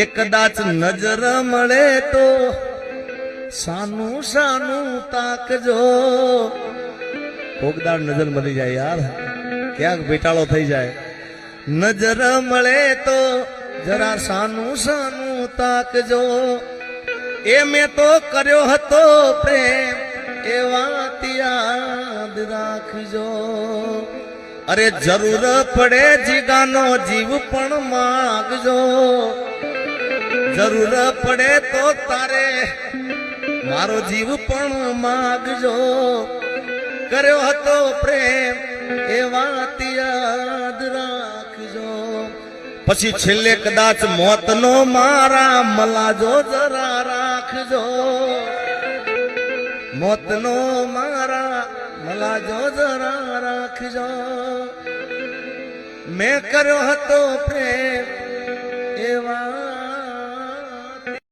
એ કદાચ નજર મળે તો સાનું સાનું તાકજો. કોકદાર નજર મળી જાય યાર. ક્યાંક બેટાળો થઈ જાય. નજર મળે તો જરા સાનું સાનું તાકજો. એ મેં તો કર્યો હતો પ્રેમ, એ વાત યાદ રાખજો. અરે જરૂર પડે જીગાનો જીવ પણ માગજો. જરૂર પડે તો તારે મારો જીવ પણ માગજો. કર્યો હતો પ્રેમ, એ વાત યાદ રાખજો. પછી છેલ્લે કદાચ મોતનો મારા મલાજો જરા રાખજો. મોતનો મારા મલાજો જરા રાખજો. મેં કર્યો હતો પ્રેમ